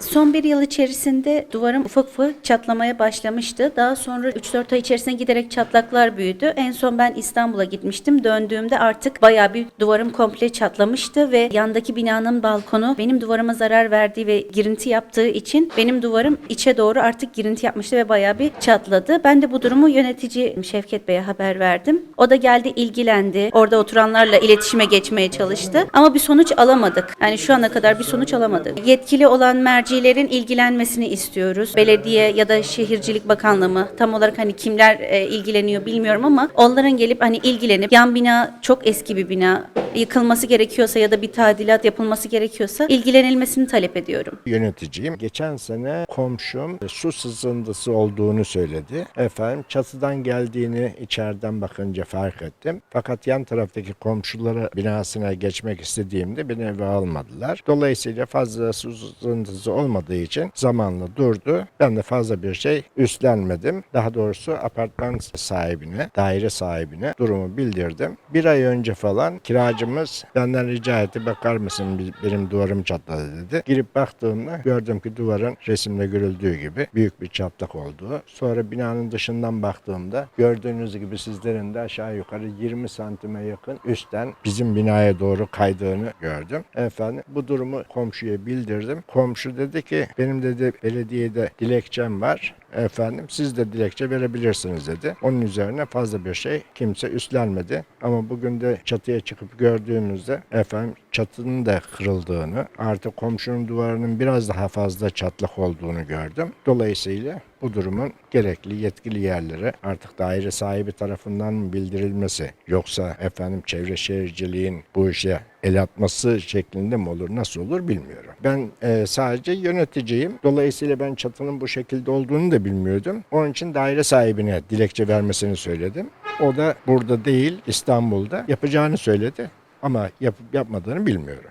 Son bir yıl içerisinde duvarım ufak ufak çatlamaya başlamıştı. Daha sonra 3-4 ay içerisinde giderek çatlaklar büyüdü. En son ben İstanbul'a gitmiştim. Döndüğümde artık bayağı bir duvarım komple çatlamıştı ve yandaki binanın balkonu benim duvarıma zarar verdiği ve girinti yaptığı için benim duvarım içe doğru artık girinti yapmıştı ve bayağı bir çatladı. Ben de bu durumu yönetici Şevket Bey'e haber verdim. O da geldi ilgilendi. Orada oturanlarla iletişime geçmeye çalıştı. Ama bir sonuç alamadık. Yani şu ana kadar bir sonuç alamadık. Yetkili olan mercilerin ilgilenmesini istiyoruz. Belediye ya da Şehircilik Bakanlığı mı? Tam olarak hani kimler e, ilgileniyor bilmiyorum ama onların gelip hani ilgilenip yan bina çok eski bir bina yıkılması gerekiyorsa ya da bir tadilat yapılması gerekiyorsa ilgilenilmesini talep ediyorum. yöneticiyim. Geçen sene komşum su sızıntısı olduğunu söyledi. Efendim çatıdan geldiğini içeriden bakınca fark ettim. Fakat yan taraftaki komşulara binasına geçmek istediğimde beni eve almadılar. Dolayısıyla fazla su sızıntısı olmadığı için zamanla durdu. Ben de fazla bir şey üstlenmedim. Daha doğrusu apartman sahibine, daire sahibine durumu bildirdim. Bir ay önce falan kiracımız benden rica etti bakar mısın benim duvarım çatladı dedi. Girip baktığımda gördüm ki duvarın resimde görüldüğü gibi büyük bir çatlak olduğu. Sonra binanın dışından baktığımda gördüğünüz gibi sizlerin de aşağı yukarı 20 santime yakın üstten bizim binaya doğru kaydığını gördüm. Efendim bu durumu komşuya bildirdim. Komşu dedi ki benim dedi belediyede dilekçem var. Efendim siz de dilekçe verebilirsiniz dedi. Onun üzerine fazla bir şey kimse üstlenmedi. Ama bugün de çatıya çıkıp gördüğümüzde efendim çatının da kırıldığını artık komşunun duvarının biraz daha fazla çatlak olduğunu gördüm. Dolayısıyla bu durumun gerekli yetkili yerlere artık daire sahibi tarafından bildirilmesi yoksa efendim çevre şehirciliğin bu işe el atması şeklinde mi olur nasıl olur bilmiyorum. Ben e, sadece yöneticiyim. Dolayısıyla ben çatının bu şekilde olduğunu da bilmiyordum. Onun için daire sahibine dilekçe vermesini söyledim. O da burada değil İstanbul'da yapacağını söyledi ama yapıp yapmadığını bilmiyorum.